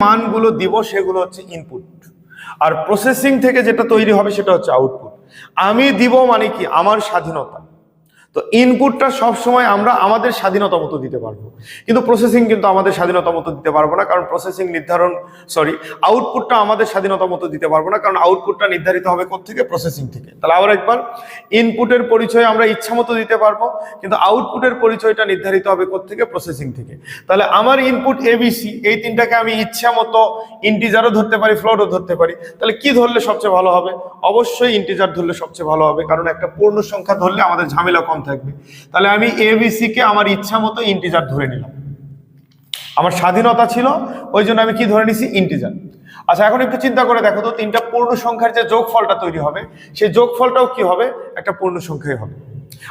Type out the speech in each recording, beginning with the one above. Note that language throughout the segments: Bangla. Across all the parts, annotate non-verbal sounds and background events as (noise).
মানগুলো দিব সেগুলো হচ্ছে ইনপুট আর প্রসেসিং থেকে যেটা তৈরি হবে সেটা হচ্ছে আউটপুট আমি দিব মানে কি? আমার স্বাধীনতা। তো ইনপুটটা সব সময় আমরা আমাদের স্বাধীনতা মতো দিতে পারব। কিন্তু প্রসেসিং কিন্তু আমাদের স্বাধীনতা মতো দিতে পারব না, কারণ প্রসেসিং নির্ধারণ সরি আউটপুটটা আমাদের স্বাধীনতা মতো দিতে পারব না, কারণ আউটপুটটা নির্ধারিত হবে থেকে প্রসেসিং থেকে। তাহলে আবার একবার ইনপুটের পরিচয় আমরা ইচ্ছা মতো দিতে পারব, কিন্তু আউটপুটের পরিচয়টা নির্ধারিত হবে থেকে প্রসেসিং থেকে। তাহলে আমার ইনপুট এবিসি এই তিনটাকে আমি ইচ্ছা মতো ইন্টিজারও ধরতে পারি ফ্লোটও ধরতে পারি। তাহলে কি ধরলে সবচেয়ে ভালো হবে? অবশ্যই ইন্টিজার ধরলে সবচেয়ে ভালো হবে, কারণ একটা পূর্ণ সংখ্যা ধরলে আমাদের ঝামেলা কম থাকবে। তাহলে আমি এবিসি কে আমার ইচ্ছা মতো ইন্টিজার ধরে নিলাম। আমার স্বাধীনতা ছিল, ওই জন্য আমি কি ধরে নিছি? ইন্টিজার আচ্ছা এখন একটু চিন্তা করে দেখো তো, তিনটা পূর্ণ সংখ্যার যে যোগফলটা তৈরি হবে, সেই যোগফলটাও কি হবে? একটা পূর্ণ সংখ্যাই হবে।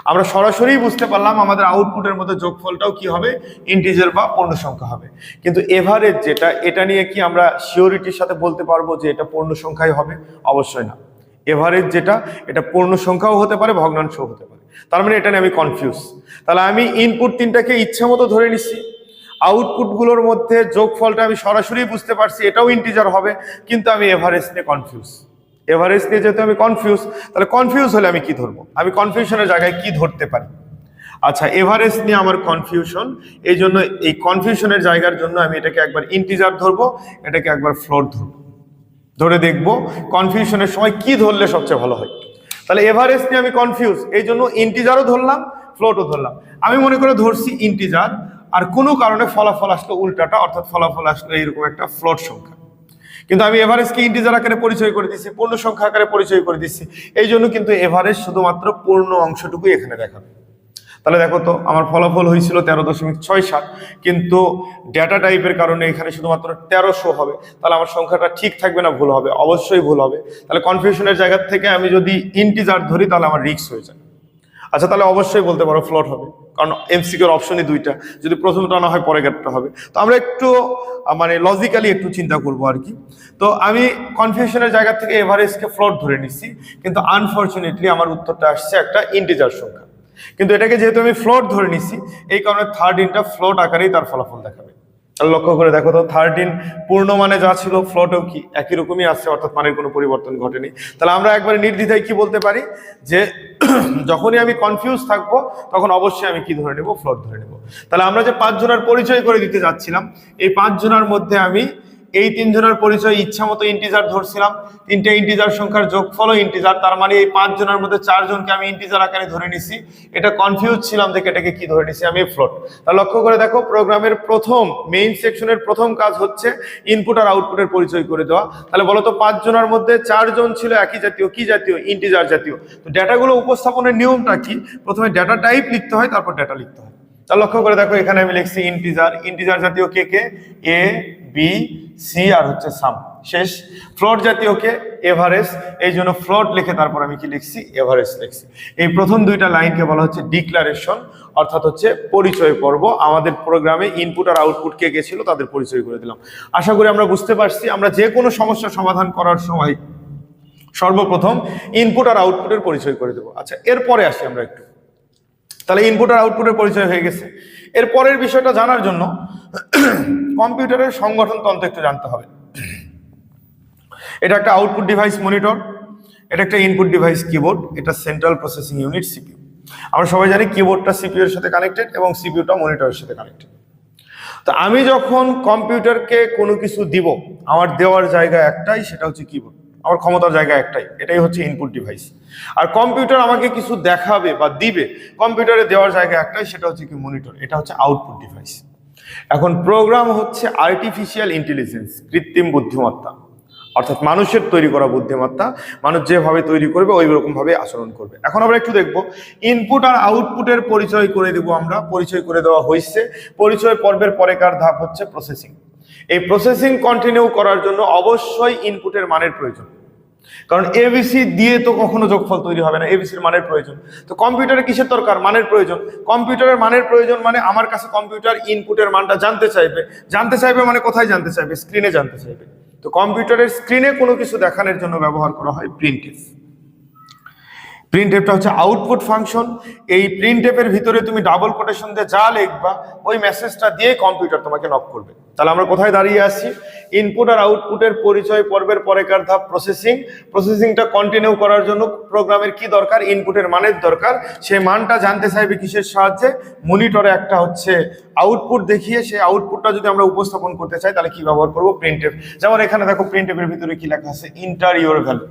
আমরা সরাসরি বুঝতে পারলাম আমাদের আউটপুটের মধ্যে যোগফলটাও কি হবে? ইন্টিজার বা পূর্ণ সংখ্যা হবে। কিন্তু এভারেজ যেটা, এটা নিয়ে কি আমরা সিওরিটির সাথে বলতে পারব যে এটা পূর্ণ সংখ্যাই হবে? অবশ্যই না। এভারেজ যেটা, এটা পূর্ণ সংখ্যাও হতে পারে, ভগ্নাংশও হতে পারে। তার মানে এটা নিয়ে আমি কনফিউজ তাহলে আমি ইনপুট তিনটাকে ইচ্ছা মতো ধরে নিচ্ছি আউটপুটগুলোর মধ্যে যোগফলটা আমি সরাসরি বুঝতে পারছি, এটাও ইন্টিজার হবে, কিন্তু আমি এভারেজ নিয়ে কনফিউজ এভারেজ নিয়ে যেহেতু আমি কনফিউজ তাহলে কনফিউজ হলে আমি কি ধরবো? আমি কনফিউশনের জায়গায় কি ধরতে পারি? আচ্ছা এভারেজ নিয়ে আমার কনফিউশন এই জন্য এই কনফিউশনের জায়গার জন্য আমি এটাকে একবার ইন্টিজার ধরবো, এটাকে একবার ফ্লোর ধরবো। ধরে দেখব কনফিউশনের সময় কি ধরলে সবচেয়ে ভালো হয়? তাহলে এভারেজ নিয়ে আমি কনফিউজ এই জন্য ইন্টিজারও ধরলাম ফ্লোটও ধরলাম। আমি মনে করে ধরছি ইন্টিজার আর কোনো কারণে ফলাফল আসলো উল্টাটা, অর্থাৎ ফলাফল আসলো এইরকম একটা ফ্লোট সংখ্যা। কিন্তু আমি এভারেজকে ইন্টিজার আকারে পরিচয় করে দিচ্ছি, পূর্ণ সংখ্যা আকারে পরিচয় করে দিচ্ছি। এই জন্য কিন্তু এভারেজ শুধুমাত্র পূর্ণ অংশটুকুই এখানে দেখাবে। তাহলে দেখো তো, আমার ফলাফল হয়েছিল তেরো দশমিক ছয় সাত, কিন্তু ডেটা টাইপের কারণে এখানে শুধুমাত্র তেরোশো হবে। তাহলে আমার সংখ্যাটা ঠিক থাকবে না, ভুল হবে, অবশ্যই ভুল হবে। তাহলে কনফিউশনের জায়গা থেকে আমি যদি ইন্টিজার ধরি, তাহলে আমার রিক্স হয়ে যায়। আচ্ছা তাহলে অবশ্যই বলতে পারো ফ্লট হবে, কারণ এমসিকিউর অপশনই দুইটা। যদি প্রথমটা না হয় পরে গেটটা হবে। তো আমরা একটু মানে লজিক্যালি একটু চিন্তা করব আর কি। তো আমি কনফিউশনের জায়গা থেকে এভারেজকে ফ্লট ধরে নিচ্ছি, কিন্তু আনফর্চুনেটলি আমার উত্তরটা আসছে একটা ইন্টিজার সংখ্যা। কিন্তু এটাকে যেহেতু আমি ফ্লোট ধরে নিচ্ছি এই কারণে থার্ড ইনটা ফ্লোট আকারেই তার ফলাফল দেখাবে। লক্ষ্য করে দেখো তো থার্ড ইন পূর্ণ মানে যা ছিল ফ্লোটেও কি? একই রকমই আসছে অর্থাৎ মানের কোনো পরিবর্তন ঘটেনি। তাহলে আমরা একবারে নির্দ্বিধায় কি বলতে পারি? যে (clears throat) যখনই আমি কনফিউজ থাকব, তখন অবশ্যই আমি কি ধরে নেব? ফ্লোট ধরে নেব। তাহলে আমরা যে পাঁচ জনের পরিচয় করে দিতে যাচ্ছিলাম, এই পাঁচ জনের মধ্যে আমি এই তিনজনের পরিচয় ইচ্ছা মতো ইন্টিজার ধরছিলাম। তিনটে ইন্টিজার সংখ্যার যোগফলও ইন্টিজার তার মানে এই পাঁচ জনের মধ্যে চারজনকে আমি ইন্টিজার আকারে ধরে নিছি। এটা কনফিউজ ছিলাম দেখে এটাকে কি ধরে নিছি আমি ফ্লোট তা লক্ষ্য করে দেখো প্রোগ্রামের প্রথম মেইন সেকশনের প্রথম কাজ হচ্ছে ইনপুট আর আউটপুটের পরিচয় করে দেওয়া। তাহলে বলতো পাঁচ জনের মধ্যে চারজন ছিল একই জাতীয়, কি জাতীয়? ইন্টিজার জাতীয়। তো ডেটাগুলো উপস্থাপনের নিয়মটা কি? প্রথমে ডেটা টাইপ লিখতে হয়, তারপর ডেটা লিখতে হয়। তা লক্ষ্য করে দেখো, এখানে আমি লিখছি ইন্টিজার ইন্টিজার জাতীয় কে কে? এ বি সি আর হচ্ছে সাম শেষ। ফ্লোট জাতীয় কে? এভারেজ এই জন্য ফ্লোট লিখে তারপর আমি কি লিখছি? এভারেজ লিখছি। এই প্রথম দুইটা লাইনকে বলা হচ্ছে ডিক্লারেশন অর্থাৎ হচ্ছে পরিচয় পর্ব। আমাদের প্রোগ্রামে ইনপুট আর আউটপুট কে কে ছিল তাদের পরিচয় করে দিলাম। আশা করি আমরা বুঝতে পারছি, আমরা যে কোনো সমস্যা সমাধান করার সময় সর্বপ্রথম ইনপুট আর আউটপুটের পরিচয় করে দেবো। আচ্ছা এরপরে আসি আমরা একটু। তাহলে ইনপুট আর আউটপুটের পরিচয় হয়ে গেছে। এর পরের বিষয়টা জানার জন্য কম্পিউটারের সংগঠন তন্ত্র একটু জানতে হবে। এটা একটা আউটপুট ডিভাইস মনিটর এটা একটা ইনপুট ডিভাইস কিবোর্ড এটা সেন্ট্রাল প্রসেসিং ইউনিট সিপিইউ আমরা সবাই জানি কিবোর্ডটা সিপিউ এর সাথে কানেক্টেড এবং সিপিইউটা মনিটরের সাথে কানেক্টেড তো আমি যখন কম্পিউটারকে কোনো কিছু দিব, আমার দেওয়ার জায়গা একটাই, সেটা হচ্ছে কিবোর্ড আমার ক্ষমতার জায়গা একটাই, এটাই হচ্ছে ইনপুট ডিভাইস আর কম্পিউটার আমাকে কিছু দেখাবে বা দিবে কম্পিউটারে দেওয়ার জায়গা একটাই, সেটা হচ্ছে কি মনিটর এটা হচ্ছে আউটপুট ডিভাইস এখন প্রোগ্রাম হচ্ছে আর্টিফিশিয়াল ইন্টেলিজেন্স কৃত্রিম বুদ্ধিমত্তা। অর্থাৎ মানুষের তৈরি করা বুদ্ধিমত্তা, মানুষ যেভাবে তৈরি করবে ওই রকম ভাবে আচরণ করবে। এখন আমরা একটু দেখব ইনপুট আর আউটপুটের পরিচয় করে দেব আমরা, পরিচয় করে দেওয়া হয়েছে পরিচয় পর্বের পরেকার ধাপ হচ্ছে প্রসেসিং এই প্রসেসিং কন্টিনিউ করার জন্য অবশ্যই ইনপুটের মানের প্রয়োজন। কারণ এবিসি দিয়ে তো কখনো যোগফল তৈরি হবে না এবিসির মানের প্রয়োজন। তো কম্পিউটারে কিসের দরকার? মানের প্রয়োজন। কম্পিউটারের মানের প্রয়োজন মানে আমার কাছে কম্পিউটার ইনপুটের মানটা জানতে চাইবে। জানতে চাইবে মানে কোথায় জানতে চাইবে? স্ক্রিনে জানতে চাইবে। তো কম্পিউটারের স্ক্রিনে কোনো কিছু দেখানোর জন্য ব্যবহার করা হয় প্রিন্টিভ প্রিন্ট হচ্ছে আউটপুট ফাংশন এই প্রিন্ট ভিতরে তুমি ডাবল কোটেশন দিয়ে যা লিখবা, ওই মেসেজটা দিয়ে কম্পিউটার তোমাকে নক করবে। তাহলে আমরা কোথায় দাঁড়িয়ে আছি? ইনপুট আর আউটপুটের পরিচয় পর্বের পরেকার ধাপ প্রসেসিং প্রসেসিংটা কন্টিনিউ করার জন্য প্রোগ্রামের কি দরকার? ইনপুটের মানের দরকার। সেই মানটা জানতে চাইবে কিসের সাহায্যে? মনিটরে একটা হচ্ছে আউটপুট দেখিয়ে, সেই আউটপুটটা যদি আমরা উপস্থাপন করতে চাই, তাহলে কি ব্যবহার করব? প্রিন্টেপ যেমন এখানে দেখো প্রিন্টেপের ভিতরে কি লেখা আছে? ইন্টারিওর ভ্যালু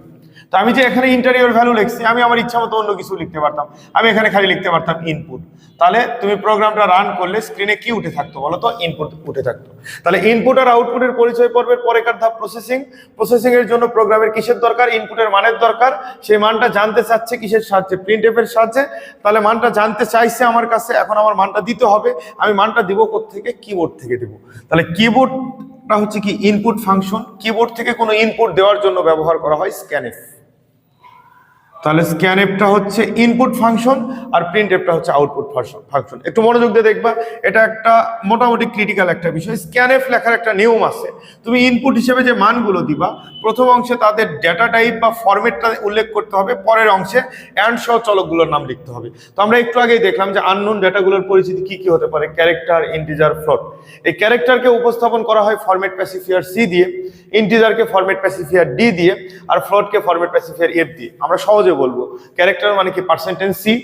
তো আমি যে এখানে ইন্টারিয়র ভ্যালু লিখছি, আমি আমার ইচ্ছা মতো অন্য কিছু লিখতে পারতাম। আমি এখানে খালি লিখতে পারতাম ইনপুট তাহলে তুমি প্রোগ্রামটা রান করলে স্ক্রিনে কি উঠে থাকতো বলো তো? ইনপুট উঠে থাকতো। তাহলে ইনপুট আর আউটপুটের পরিচয় পর্বের পরেকার ধাপ? প্রসেসিং প্রসেসিং এর জন্য প্রোগ্রামের কিসের দরকার? ইনপুটের মানের দরকার। সেই মানটা জানতে চাচ্ছে কিসের সাহায্যে? প্রিন্ট এর সাহায্যে। তাহলে মানটা জানতে চাইছে আমার কাছে, এখন আমার মানটা দিতে হবে। আমি মানটা দিব থেকে কিবোর্ড থেকে দিব। তাহলে কিবোর্ডটা হচ্ছে কি? ইনপুট ফাংশন কিবোর্ড থেকে কোনো ইনপুট দেওয়ার জন্য ব্যবহার করা হয় স্ক্যানএফ তাহলে স্ক্যানএফটা হচ্ছে ইনপুট ফাংশন আর প্রিন্ট এফটা হচ্ছে আউটপুট ফাংশন ফাংশন একটু মনোযোগ দিয়ে দেখবা, এটা একটা মোটামুটি ক্রিটিক্যাল একটা বিষয়। স্ক্যানএফ লেখার একটা নিয়ম আছে। তুমি ইনপুট হিসেবে যে মানগুলো দিবা, প্রথম অংশে তাদের ডেটা টাইপ বা ফরম্যাটটা উল্লেখ করতে হবে, পরের অংশে অ্যান্ড সহ চলকগুলোর নাম লিখতে হবে। তো আমরা একটু আগেই দেখলাম যে আননোন ডেটাগুলোর পরিচিতি কি কি হতে পারে ক্যারেক্টার ইন্টিজার ফ্লোট এই ক্যারেক্টারকে উপস্থাপন করা হয় ফরম্যাট প্যাসিফিয়ার সি দিয়ে ইন্টিজারকে ফরম্যাট প্যাসিফিয়ার ডি দিয়ে, আর ফ্লোটকে ফরম্যাট প্যাসিফিয়ার এফ দিয়ে। আমরা সহজে বলব? ক্যারেক্টার মানে কি? পার্সেন্টেজ সি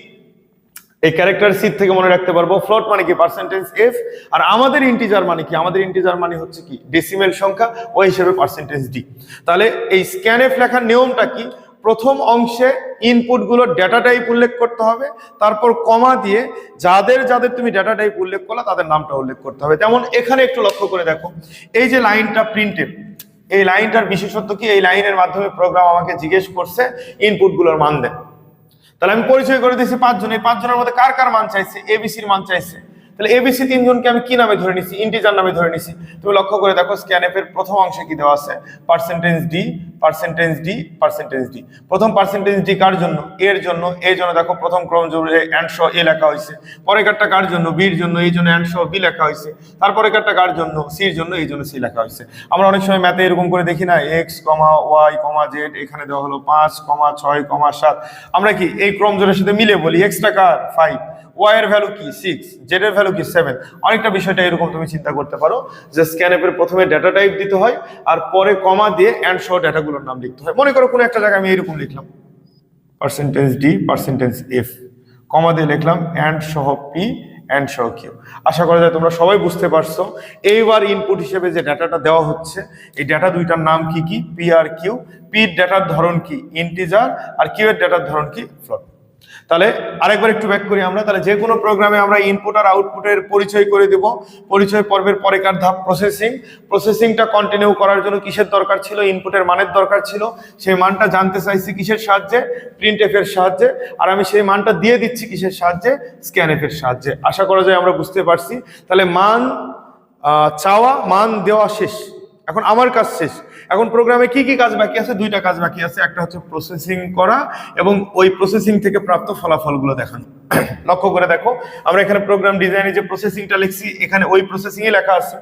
এই ক্যারেক্টার সি থেকে মনে রাখতে পারব। ফ্লোট মানে কি? পার্সেন্টেজ এফ আর আমাদের ইন্টিজার মানে কি? আমাদের ইন্টিজার মানে হচ্ছে কি? ডেসিমেল সংখ্যা ওই হিসেবে পার্সেন্টেজ ডি তাহলে এই স্ক্যান এফ লেখার নিয়মটা কি? প্রথম অংশে ইনপুটগুলোর ডেটা টাইপ উল্লেখ করতে হবে। তারপর কমা দিয়ে যাদের যাদের তুমি ডেটা টাইপ উল্লেখ করলা, তাদের নামটা উল্লেখ করতে হবে। যেমন এখানে একটু লক্ষ্য করে দেখো। এই যে লাইনটা প্রিন্টেড এই লাইনটার বিশেষত্ব কি? এই লাইনের মাধ্যমে প্রোগ্রাম আমাকে জিজ্ঞেস করছে ইনপুটগুলোর মান দেন। তাহলে আমি পরিচয় করে দিয়েছি পাঁচজন। এই পাঁচজনের মধ্যে কার কার মান চাইছে? এবিসির মান চাইছে। তাহলে এবিসি তিনজনকে আমি কি নামে ধরে নিছি? ইন্টিজার নামে ধরে নিছি। তুমি লক্ষ্য করে দেখো স্ক্যানএফ এর প্রথম অংশে কি দেওয়া আছে? Percentage D percentage D percentage D প্রথম পার্সেন্টেজ ডি কার জন্য? এর জন্য। এই জন্য দেখো, প্রথম ক্রম জুড়ে অ্যান্ড এ লেখা হয়েছে। পরের কারটা কার জন্য? বির জন্য এই জন্য অ্যান্ড বি লেখা হয়েছে। তারপরে কারটা কার জন্য? সির জন্য এই জন্য সি লেখা হয়েছে। আমরা অনেক সময় ম্যাথে এরকম করে দেখি না X comma Y comma Z এখানে দেওয়া হলো পাঁচ কমা ছয় কমা সাত। আমরা কি এই ক্রম জোরের সাথে মিলে বলি? এক্সটা কার? ফাইভ ওয়াই এর ভ্যালু কি? সিক্স জেড এর ভ্যালু কি? সেভেন অনেকটা বিষয়টা এরকম তুমি চিন্তা করতে পারো যে স্ক্যান অ্যাপের প্রথমে ডেটা টাইপ দিতে হয়, আর পরে কমা দিয়ে অ্যান্ড সহ ডেটাগুলোর নাম লিখতে হয়। মনে করো কোনো একটা জায়গায় আমি এরকম লিখলাম। Percentage D percentage F comma দিয়ে লিখলাম অ্যান্ড সহ পি অ্যান্ড সহ কিউ আশা করা যায় তোমরা সবাই বুঝতে পারছ। এইবার ইনপুট হিসেবে যে ডাটাটা দেওয়া হচ্ছে, এই ডাটা দুইটার নাম কি কি? পি আর কিউ পির ডাটার ধরন কি? ইন্টিজার আর কিউ এর ডাটার ধরন কি? ফ্লোট তাহলে আরেকবার একটু ব্যাক করি আমরা। তাহলে যে কোনো প্রোগ্রামে আমরা ইনপুট আর আউটপুটের পরিচয় করে দেব। পরিচয় পর্বের পরেকার ধাপ? প্রসেসিং প্রসেসিংটা কন্টিনিউ করার জন্য কিসের দরকার ছিল? ইনপুটের মানের দরকার ছিল। সেই মানটা জানতে চাইছি কিসের সাহায্যে? প্রিন্ট এফ এর সাহায্যে। আর আমি সেই মানটা দিয়ে দিচ্ছি কিসের সাহায্যে? স্ক্যান এফ এর সাহায্যে। আশা করা যায় আমরা বুঝতে পারছি। তাহলে মান চাওয়া, মান দেওয়া শেষ। এখন আমার কাজ শেষ। এখন প্রোগ্রামে কি কি কাজ বাকি আছে? দুইটা কাজ বাকি আছে। একটা হচ্ছে প্রসেসিং করা এবং ওই প্রসেসিং থেকে প্রাপ্ত ফলাফলগুলো দেখানো। (clears throat) লক্ষ্য করে দেখো, আমরা এখানে প্রোগ্রাম ডিজাইনে যে প্রসেসিংটা লিখছি, এখানে ওই প্রসেসিংয়ে লেখা আছে।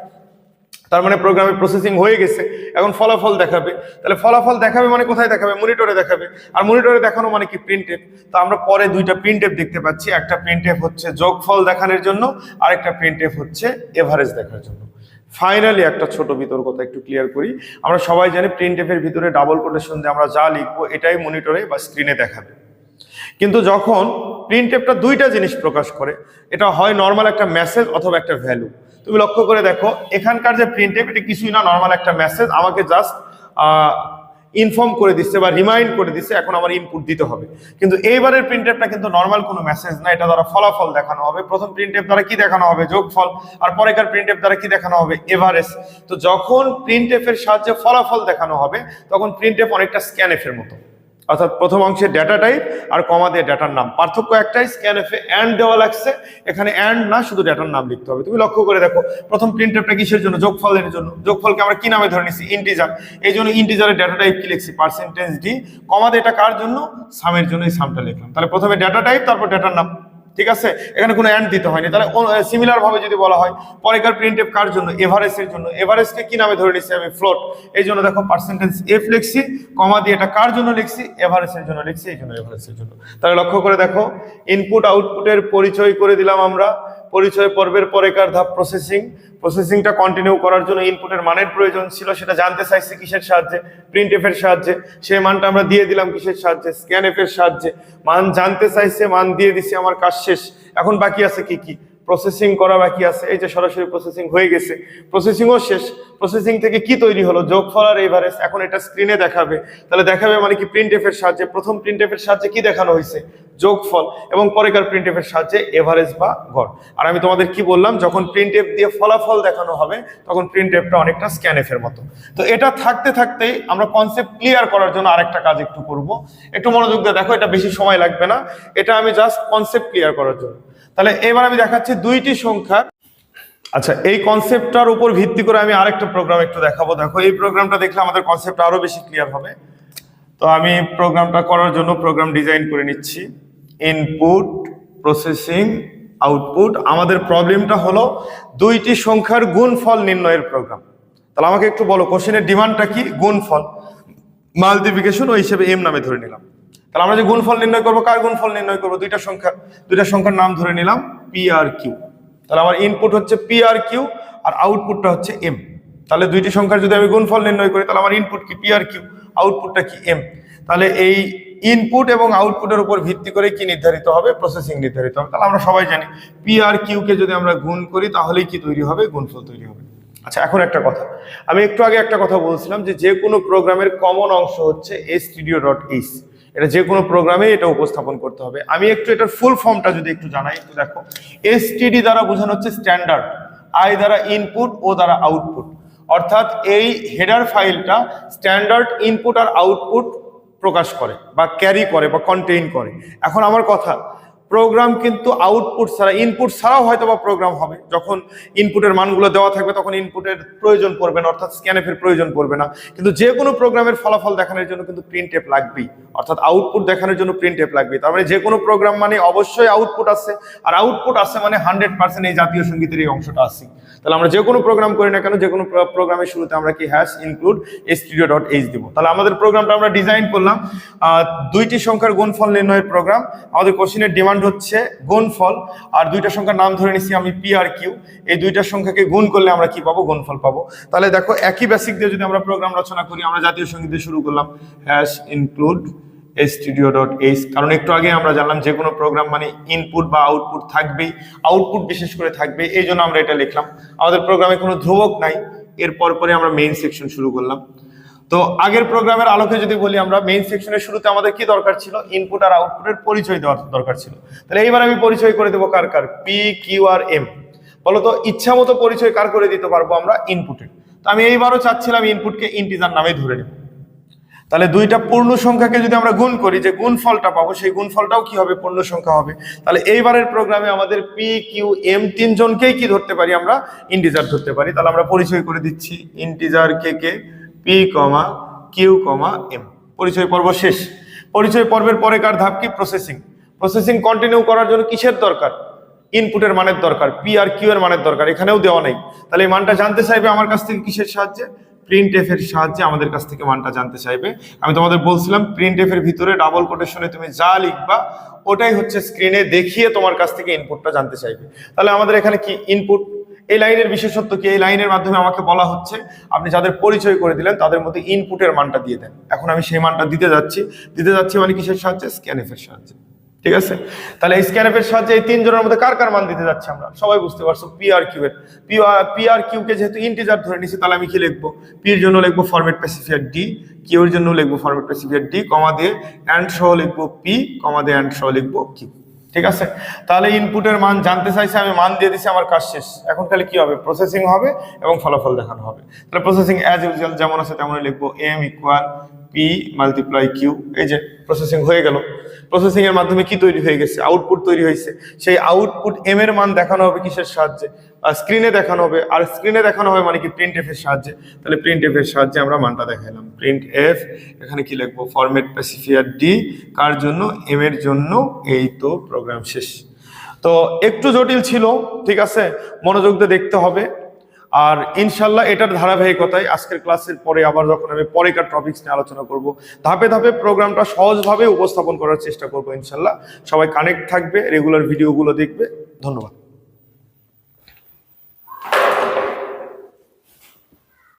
তার মানে প্রোগ্রামে প্রসেসিং হয়ে গেছে। এখন ফলাফল দেখাবে। তাহলে ফলাফল দেখাবে মানে কোথায় দেখাবে? মনিটরে দেখাবে। আর মনিটরে দেখানো মানে কি? প্রিন্ট তো আমরা পরে দুইটা প্রিন্ট দেখতে পাচ্ছি। একটা প্রিন্ট হচ্ছে যোগফল দেখানোর জন্য আর একটা প্রিন্ট হচ্ছে এভারেজ দেখার জন্য। ফাইনালি একটা ছোট বিতর্কতা একটু ক্লিয়ার করি। আমরা সবাই জানি প্রিন্ট এফের ভিতরে ডাবল কোটেশন দিয়ে আমরা যা লিখব, এটাই মনিটরে বা স্ক্রিনে দেখাবে। কিন্তু যখন প্রিন্ট এফটা দুইটা জিনিস প্রকাশ করে, এটা হয় নর্মাল একটা মেসেজ অথবা একটা ভ্যালু তুমি লক্ষ্য করে দেখো, এখানকার যে প্রিন্ট এফ এটা কিছুই না নর্মাল একটা মেসেজ আমাকে জাস্ট ইনফর্ম করে দিচ্ছে বা রিমাইন্ড করে দিচ্ছে, এখন আমার ইনপুট দিতে হবে। কিন্তু এইবারের প্রিন্ট এফটা কিন্তু নর্মাল কোনো মেসেজ না, এটা দ্বারা ফলাফল দেখানো হবে। প্রথম প্রিন্ট এফ দ্বারা কি দেখানো হবে? যোগফল। আর পরেকার প্রিন্ট এফ দ্বারা কি দেখানো হবে? এভারেজ তো যখন প্রিন্ট এফের সাহায্যে ফলাফল দেখানো হবে, তখন প্রিন্ট এফ অনেকটা স্ক্যান মতো। অর্থাৎ প্রথম অংশে ডেটা টাইপ আর কমা দিয়ে ডেটার নাম। পার্থক্য একটাই স্ক্যান এফে অ্যান্ড দেওয়া লাগছে। এখানে অ্যান্ড না, শুধু ডেটার নাম লিখতে হবে। তুমি লক্ষ্য করে দেখো, প্রথম প্রিন্টারটা কিসের জন্য? যোগফলের জন্য। যোগফলকে আমরা কি নামে ধরে নিছি? ইন্টিজার এই জন্য ইন্টিজারের ডেটা টাইপ কি লিখছি? পার্সেন্টেজ ডি কমা দিয়ে এটা কার জন্য? সামের জন্য এই সামটা লিখলাম। তাহলে প্রথমে ডেটা টাইপ তারপর ডেটার নাম। ঠিক আছে? এখানে কোনো অ্যান্ড দিতে হয়নি। তাহলে সিমিলারভাবে যদি বলা হয় পরেকার প্রিন্ট এফ কার জন্য? এভারেস্টের জন্য। এভারেস্টকে কি নামে ধরে নিচ্ছি আমি? ফ্লোট এই জন্য দেখো পার্সেন্টেজ এফ লিখছি কমা দিয়ে এটা কার জন্য লিখছি? এভারেস্টের জন্য লিখছি, এই জন্য এভারেস্টের জন্য। তাহলে লক্ষ্য করে দেখো ইনপুট আউটপুটের পরিচয় করে দিলাম আমরা। পরিচয় পর্বের পরেকার ধাপ প্রসেসিং প্রসেসিংটা কন্টিনিউ করার জন্য ইনপুটের মানের প্রয়োজন ছিল, সেটা জানতে চাইছে কিসের সাহায্যে? প্রিন্ট এফের সাহায্যে। সেই মানটা আমরা দিয়ে দিলাম কিসের সাহায্যে? স্ক্যান এফের সাহায্যে। মান জানতে চাইছে, মান দিয়ে দিছি, আমার কাজ শেষ। এখন বাকি আছে কি কি? প্রসেসিং করা বাকি আছে। এই যে সরাসরি প্রসেসিং হয়ে গেছে। প্রসেসিংও শেষ। প্রসেসিং থেকে কি তৈরি হলো? যোগফল আর এভারেজ। এখন এটা স্ক্রিনে দেখাবে। তাহলে দেখাবে মানে কি প্রিন্ট এফ এর সাহায্যে। প্রথম প্রিন্ট এফ এর সাহায্যে কি দেখানো হয়েছে? যোগফল। এবং পরেকার প্রিন্ট এফ এর সাহায্যে এভারেজ বা গড়। আর আমি তোমাদের কি বললাম? যখন প্রিন্ট এফ দিয়ে ফলাফল দেখানো হবে, তখন প্রিন্ট এফটা অনেকটা স্ক্যান এফ এর মতো। তো এটা থাকতে থাকতেই আমরা কনসেপ্ট ক্লিয়ার করার জন্য আরেকটা কাজ একটু করব। একটু মনোযোগ দিয়ে দেখো, এটা বেশি সময় লাগবে না। এটা আমি জাস্ট কনসেপ্ট ক্লিয়ার করার জন্য। তাহলে এবার আমি দেখাচ্ছি দুইটি সংখ্যার আচ্ছা এই কনসেপ্টটার উপর ভিত্তি করে আমি আরেকটা প্রোগ্রাম একটু দেখাবো। দেখো, এই প্রোগ্রামটা দেখলে আমাদের কনসেপ্ট আরও বেশি ক্লিয়ার হবে। তো আমি প্রোগ্রামটা করার জন্য প্রোগ্রাম ডিজাইন করে নিচ্ছি। ইনপুট প্রসেসিং আউটপুট আমাদের প্রবলেমটা হলো দুইটি সংখ্যার গুণফল নির্ণয়ের প্রোগ্রাম তাহলে আমাকে একটু বলো কোশ্চেনের ডিমান্ডটা কি? গুণফল। মাল্টিপ্লিকেশন ওই হিসেবে এম নামে ধরে নিলাম। তাহলে আমরা যে গুণফল নির্ণয় করব, কার গুণফল নির্ণয় করব? দুইটা সংখ্যা, দুইটা সংখ্যার নাম ধরে নিলাম পি আর কিউ তাহলে আমার ইনপুট হচ্ছে পি আর কিউ আর আউটপুটটা হচ্ছে এম তাহলে দুইটি সংখ্যার যদি আমি গুণফল নির্ণয় করি, তাহলে আমার ইনপুট কি? পি আর কিউ আউটপুটটা কি? এম তাহলে এই ইনপুট এবং আউটপুটের উপর ভিত্তি করে কি নির্ধারিত হবে? প্রসেসিং নির্ধারিত হবে। তাহলে আমরা সবাই জানি পি আর কিউকে যদি আমরা গুণ করি, তাহলেই কি তৈরি হবে? গুণফল তৈরি হবে। আচ্ছা এখন একটা কথা। আমি একটু আগে একটা কথা বলছিলাম যে যে কোনো প্রোগ্রামের কমন অংশ হচ্ছে এস স্টুডিও ডট এইচ এটা যে কোনো প্রোগ্রামে এটা উপস্থাপন করতে হবে। আমি একটু এটার ফুল ফর্মটা যদি একটু জানাই, একটু দেখো। এসটিডি দ্বারা বোঝানো হচ্ছে স্ট্যান্ডার্ড আই দ্বারা ইনপুট ও দ্বারা আউটপুট অর্থাৎ এই হেডার ফাইলটা স্ট্যান্ডার্ড ইনপুট আর আউটপুট প্রকাশ করে বা ক্যারি করে বা কন্টেইন করে। এখন আমার কথা প্রোগ্রাম কিন্তু আউটপুট ছাড়া ইনপুট ছাড়াও হয়তো বা প্রোগ্রাম হবে। যখন ইনপুটের মানগুলো দেওয়া থাকবে, তখন ইনপুটের প্রয়োজন পড়বে না, অর্থাৎ স্ক্যানএফের প্রয়োজন পড়বে না। কিন্তু যে কোনো প্রোগ্রামের ফলাফল দেখানোর জন্য কিন্তু প্রিন্ট এপ লাগবেই। অর্থাৎ আউটপুট দেখানোর জন্য প্রিন্ট এপ লাগবে তার মানে যে কোনো প্রোগ্রাম মানে অবশ্যই আউটপুট আছে আর আউটপুট আছে মানে হান্ড্রেড পার্সেন্ট এই জাতীয় সঙ্গীতের এই অংশটা আছে তাহলে আমরা যে কোনো প্রোগ্রাম করি না কেন, যে কোনো প্রোগ্রামের শুরুতে আমরা কি hash include studio dot H দিব। তাহলে আমাদের প্রোগ্রামটা আমরা ডিজাইন করলাম। দুইটি সংখ্যার গুণফল নির্ণয়ের প্রোগ্রাম আমাদের কোশ্চিনের ডিমান্ড হচ্ছে গুণফল, আর দুইটা সংখ্যার নাম ধরে নিচ্ছি আমি পি আর কিউ এই দুইটা সংখ্যাকে গুণ করলে আমরা কি পাবো? গুণফল পাবো। তাহলে দেখো, একই বেসিক দিয়ে যদি আমরা প্রোগ্রাম রচনা করি, আমরা জাতীয় সংগীত দিয়ে শুরু করলাম। Hash include studio dot H কারণ একটু আগে আমরা জানলাম যে কোনো প্রোগ্রাম মানে ইনপুট বা আউটপুট থাকবেই আউটপুট বিশেষ করে থাকবে, এই জন্য আমরা এটা লিখলাম। আমাদের প্রোগ্রামে কোনো ধ্রুবক নাই, এরপর পরে আমরা মেইন সেকশন শুরু করলাম। তো আগের প্রোগ্রামের আলোকে যদি বলি আমরা মেইন সেকশনের শুরুতে আমাদের কি দরকার ছিল? ইনপুট আর আউটপুটের পরিচয় দেওয়ার দরকার ছিল। তাহলে এইবার আমি পরিচয় করে দেবো কার কার? পি কিউ আর এম বলতো ইচ্ছা মতো পরিচয় কার করে দিতে পারব আমরা? ইনপুটের তো আমি এইবারও চাচ্ছিলাম ইনপুটকে ইন্টিজার নামে ধরে নেব। তাহলে দুইটা পূর্ণ সংখ্যাকে যদি আমরা গুণ করি, যে গুণ ফলটা পাবো, সেই গুণ ফলটাও কি হবে? পূর্ণ সংখ্যা হবে। তাহলে এইবারের প্রোগ্রামে আমাদের পি কিউ এম তিনজনকেই কি ধরতে পারি আমরা? ইন্টিজার ধরতে পারি। তাহলে আমরা পরিচয় করে দিচ্ছি। ইন্টিজার কে কে? P comma Q comma M পরিচয় পর্ব শেষ। পরিচয় পর্বের পরে কার ধাপ কি? প্রসেসিং প্রসেসিং কন্টিনিউ করার জন্য কিসের দরকার? ইনপুটের মানের দরকার। পি আর কিউ এর মানের দরকার। এখানেও দেওয়া নেই। তাহলে এই মানটা জানতে চাইবে আমার কাছ থেকে কিসের সাহায্যে? প্রিন্ট এফ এর সাহায্যে আমাদের কাছ থেকে মানটা জানতে চাইবে। আমি তোমাদের বলছিলাম প্রিন্ট এফ এর ভিতরে ডাবল কোটেশনে তুমি যা লিখবা, ওটাই হচ্ছে স্ক্রিনে দেখিয়ে তোমার কাছ থেকে ইনপুটটা জানতে চাইবে। তাহলে আমাদের এখানে কি? ইনপুট এই লাইনের বিশেষত্ব কি? এই লাইনের মাধ্যমে আমাকে বলা হচ্ছে, আপনি যাদের পরিচয় করে দিলেন, তাদের মধ্যে ইনপুটের মানটা দিয়ে দেন। এখন আমি সেই মানটা দিতে যাচ্ছি। দিতে যাচ্ছি মানে কিসের সাহায্যে? স্ক্যানএফ এর সাহায্যে। ঠিক আছে? তাহলে এই স্ক্যানএফ এর সাহায্যে এই তিনজনের মধ্যে কার কার মান দিতে যাচ্ছি আমরা? সবাই বুঝতে পারছ পি আর কিউ এর। পি পি আর কিউ কে যেহেতু ইন্টিজার ধরে নিছি, তাহলে আমি কি লিখব? পি এর জন্য লিখব ফরম্যাট স্পেসিফিয়ার ডি কিউ এর জন্য লিখব ফরম্যাট স্পেসিফিয়ার ডি কমা দিয়ে অ্যান্ড সহ লিখব পি কমা দিয়ে অ্যান্ড সহ লিখব কিউ ঠিক আছে? তাহলে ইনপুটের মান জানতে চাইছে, আমি মান দিয়ে দিছি, আমার কাজ শেষ। এখন তাহলে কি হবে? প্রসেসিং হবে এবং ফলাফল দেখানো হবে। তাহলে প্রসেসিং অ্যাজ ইউজুয়াল যেমন আছে, তেমনই লিখব M equal P multiply Q এই যে প্রসেসিং হয়ে গেল। প্রসেসিং এর মাধ্যমে কি তৈরি হয়ে গেছে? আউটপুট তৈরি হয়েছে। সেই আউটপুট এম এর মান দেখানো হবে কিসের সাহায্যে? স্ক্রিনে দেখানো হবে। আর স্ক্রিনে দেখানো হবে মানে কি প্রিন্ট এফ এর সাহায্যে? তাহলে প্রিন্ট এফ এর সাহায্যে আমরা মানটা দেখাইলাম। প্রিন্ট এফ এখানে কি লিখব? ফরম্যাট স্পেসিফিয়ার ডি কার জন্য? এম এর জন্য। এই তো প্রোগ্রাম শেষ। তো একটু জটিল ছিল, ঠিক আছে? মনোযোগ দিয়ে দেখতে হবে। আর ইনশাল্লাহ এটার ধারাবাহিকতায় আজকের ক্লাসের পরে আবার যখন আমি পরেকার টপিক্স নিয়ে আলোচনা করব, ধাপে ধাপে প্রোগ্রামটা সহজভাবে উপস্থাপন করার চেষ্টা করব ইনশাল্লাহ। সবাই কানেক্ট থাকবে রেগুলার ভিডিওগুলো দেখবে। ধন্যবাদ।